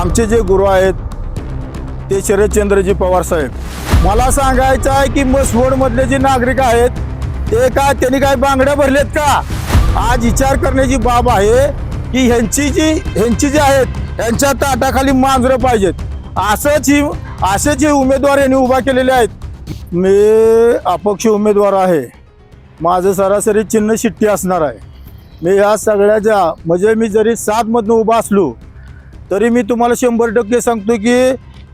आमचे जे गुरु आहेत ते शरदचंद्रजी पवार साहेब. मला सांगायचं आहे की मसवडमधले जे नागरिक आहेत ते का त्यांनी काय बांगड्या भरलेत का? आज विचार करण्याची बाब आहे की ह्यांची जी ह्यांची जी आहेत ह्यांच्या ताटाखाली मांजरं पाहिजेत. असंच ही असेच हे उमेदवार यांनी उभा केलेले आहेत मी अपक्ष उमेदवार आहे. माझं सरासरी चिन्ह शिट्टी असणार आहे. मी या सगळ्याच्या म्हणजे मी जरी सातमधनं उभा असलो तरी मी तुम्हाला शंभर टक्के सांगतो की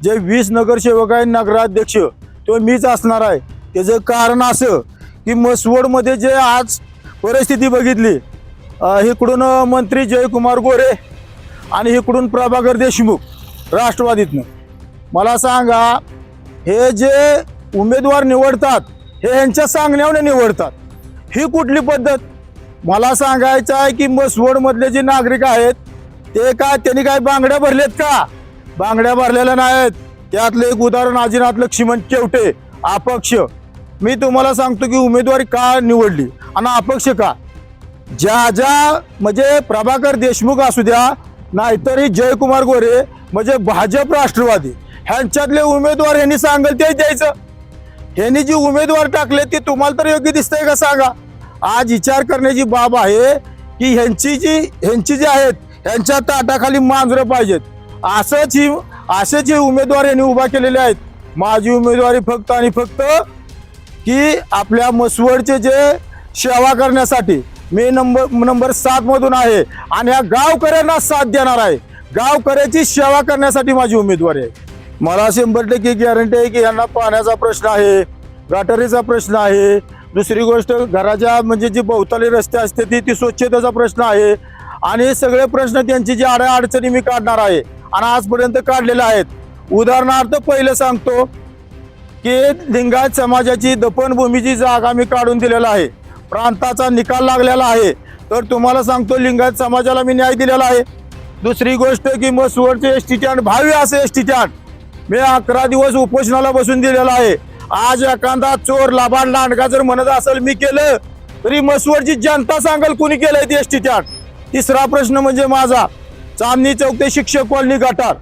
जे वीस नगरसेवक आहे नगराध्यक्ष तो मीच असणार आहे. त्याचं कारण असं की मसवडमध्ये जे आज परिस्थिती बघितली इकडून मंत्री जयकुमार गोरे आणि इकडून प्रभाकर देशमुख राष्ट्रवादीतनं. मला सांगा हे जे उमेदवार निवडतात हे यांच्या सांगण्याने निवडतात ही कुठली पद्धत? मला सांगायचं आहे की मसवडमधले जे नागरिक आहेत ते का त्यांनी काय बांगड्या भरलेत का? बांगड्या भरलेल्या नाहीत. त्यातलं एक उदाहरण आजीनाथ लक्ष्मण केवटे अपक्ष. मी तुम्हाला सांगतो की उमेदवारी का निवडली? आणि अपक्ष का? ज्या ज्या म्हणजे प्रभाकर देशमुख असू द्या नाहीतरी जयकुमार गोरे म्हणजे भाजप राष्ट्रवादी ह्यांच्यातले उमेदवार यांनी सांगेल ते द्यायचं. ह्यांनी जी उमेदवार टाकले ती तुम्हाला तर योग्य दिसतंय का सांगा? आज विचार करण्याची बाब आहे की ह्यांची जी ह्यांची जी आहेत यांच्या ताटाखाली मांजरं पाहिजेत. असंच ही असेच हे उमेदवार यांनी उभा केलेले आहेत. माझी उमेदवारी फक्त आणि फक्त की आपल्या मसवडचे जे सेवा करण्यासाठी मी नंबर नंबर सात मधून आहे आणि या गावकऱ्यांना साथ देणार आहे. गावकऱ्याची सेवा करण्यासाठी माझी उमेदवारी आहे. मला शंभर टक्के गॅरंटी आहे की यांना पाण्याचा प्रश्न आहे गटारीचा प्रश्न आहे. दुसरी गोष्ट घराच्या म्हणजे जी भोवताली रस्ते असते ती ती स्वच्छतेचा प्रश्न आहे. आणि हे सगळे प्रश्न त्यांची जी आड्या अडचणी मी काढणार आहे आणि आजपर्यंत काढलेले आहेत. उदाहरणार्थ पहिलं सांगतो की लिंगायत समाजाची दफनभूमीची जागा मी काढून दिलेला आहे. प्रांताचा निकाल लागलेला आहे. तर तुम्हाला सांगतो लिंगायत समाजाला मी न्याय दिलेला आहे. दुसरी गोष्ट की मसवडचे एस टी स्टँड भावी असे एस टी स्टँड मी अकरा दिवस उपोषणाला बसून दिलेला आहे. आज एखादा चोर लाभाड लांडगा जर म्हणत असेल मी केलं तरी मसवडची जनता सांगेल कुणी केलंय ते एस टी स्टँड तिसरा प्रश्न म्हणजे माझा. चांदणी चौक ते शिक्षक कॉलनी गटार.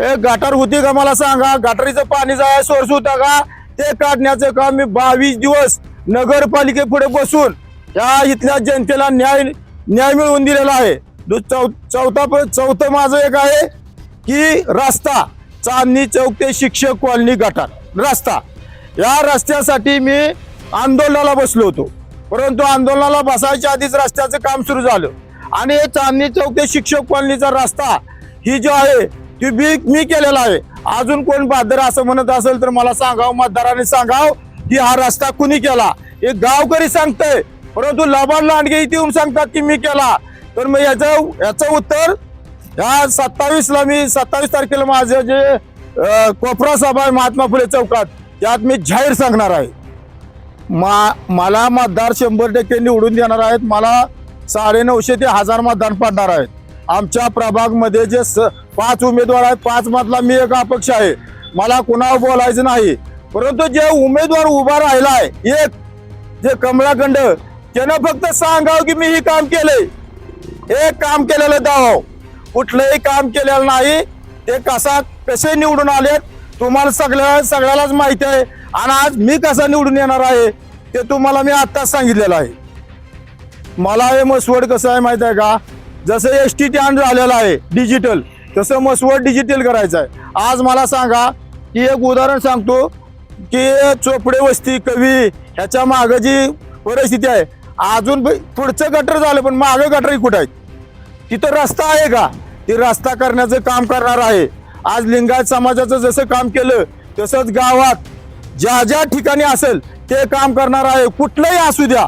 हे गटार होती का मला सांगा? गटारीचं पाणी जाय सोर्स होता का? ते काढण्याचं काम मी बावीस दिवस नगरपालिके पुढे बसून या इथल्या जनतेला न्याय न्याय मिळवून दिलेला आहे. दु- चौ चौथा प- चौथं माझं एक आहे की रस्ता. चांदणी चौक ते शिक्षक कॉलनी गटार. रस्ता. या रस्त्यासाठी मी आंदोलनाला बसलो होतो. परंतु आंदोलनाला बसायच्या आधीच रस्त्याचं काम सुरू झालं. आणि हे चांदणी चौक ते शिक्षक कॉलनीचा रस्ता ही जो आहे ती मी मी केलेला आहे. अजून कोण बहादर असं म्हणत असेल तर मला सांगाव मतदारांनी सांगाव की हा रस्ता कुणी केला? हे गावकरी सांगतंय परंतु लबाड लांडगे इथे येऊन सांगतात की मी केला. तर मग याचं याचं उत्तर ह्या सत्तावीसला मी सत्तावीस तारखेला माझं जे कोपरा सभा आहे महात्मा फुले चौकात त्यात मी जाहीर सांगणार आहे. मा मला मतदार शंभर टक्के निवडून देणार आहेत. मला साडे नऊशे ते हजार मतदान पडणार आहेत. आमच्या प्रभागमध्ये जे स पाच उमेदवार आहेत पाच मधला मी एक अपक्ष आहे. मला कुणावर बोलायचं नाही. परंतु जे उमेदवार उभा राहिला आहे एक जे कमळाखंड त्यानं फक्त सांगावं की मी हे काम केले हे काम केलेलं दाव कुठलंही काम केलेलं नाही. ते कसा कसे निवडून आलेत तुम्हाला सगळ्या सगळ्यालाच माहिती आहे. आणि आज मी कसा निवडून येणार आहे ते तुम्हाला मी आत्ताच सांगितलेलं आहे. मला हे मसवड कसं आहे माहीत आहे का? जसं एस टी टॅन झालेलं आहे डिजिटल तसं मसवड डिजिटल करायचं आहे. आज मला सांगा की एक उदाहरण सांगतो की चोपडे वस्ती कवी ह्याच्या मागं जी परिस्थिती आहे अजून ब- पुढचं गटर झालं पण मागं गटरही कुठं आहेत? तिथं रस्ता आहे का? ती रस्ता करण्याचं काम करणार आहे. आज लिंगायत समाजाचं जसं काम केलं तसंच गावात ज्या ज्या ठिकाणी असेल ते काम करणार आहे. कुठलंही असू द्या.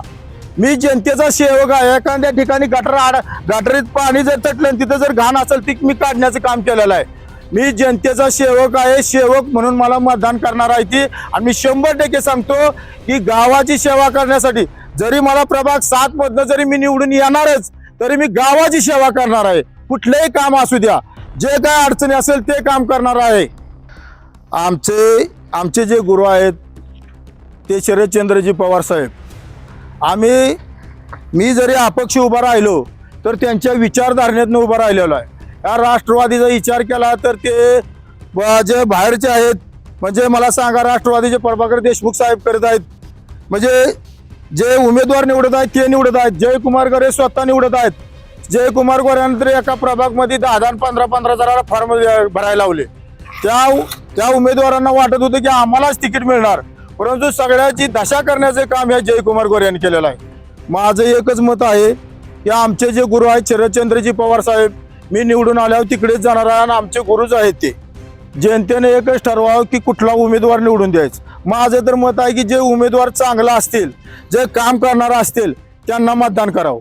मी जनतेचा सेवक आहे. एखाद्या ठिकाणी गटर आड गटरीत पाणी जर तटलं आणि तिथं जर घाण असेल ती मी काढण्याचं काम केलेलं आहे. मी जनतेचा सेवक आहे. सेवक म्हणून मला मतदान करणार आहे ती. आणि मी शंभर टक्के सांगतो की गावाची सेवा करण्यासाठी जरी मला प्रभाग सात मधनं जरी मी निवडून येणारच तरी मी गावाची सेवा करणार आहे. कुठलंही काम असू द्या. जे काय अडचणी असेल ते काम करणार आहे. आमचे आमचे जे गुरु आहेत ते शरदचंद्रजी पवार साहेब. आम्ही मी जरी अपक्ष उभा राहिलो तर त्यांच्या विचारधारणेतनं उभा राहिलेलो आहे. या राष्ट्रवादीचा विचार केला तर ते जे बाहेरचे आहेत म्हणजे मला सांगा राष्ट्रवादीचे प्रभाकर देशमुख साहेब करत आहेत. म्हणजे जे उमेदवार निवडत आहेत ते निवडत आहेत. जयकुमार गोरे स्वतः निवडत आहेत. जयकुमार गोऱ्यानंतर एका प्रभागमध्ये दहा दहा पंधरा पंधरा हजाराला फॉर्म भरायला लावले. त्या त्या उमेदवारांना वाटत होतं की आम्हालाच तिकीट मिळणार. परंतु सगळ्याची दशा करण्याचे काम या जयकुमार गोरे यांनी केलेलं आहे. माझं एकच मत आहे की आमचे जे गुरु आहेत शरदचंद्रजी पवार साहेब मी निवडून आल्यावर तिकडेच जाणार आहे आणि आमचे गुरुच आहेत ते. जनतेने एकच ठरवावं की कुठला उमेदवार निवडून द्यायचं. माझं तर मत आहे की जे उमेदवार चांगला असतील जे काम करणारा असतील त्यांना मतदान करावं.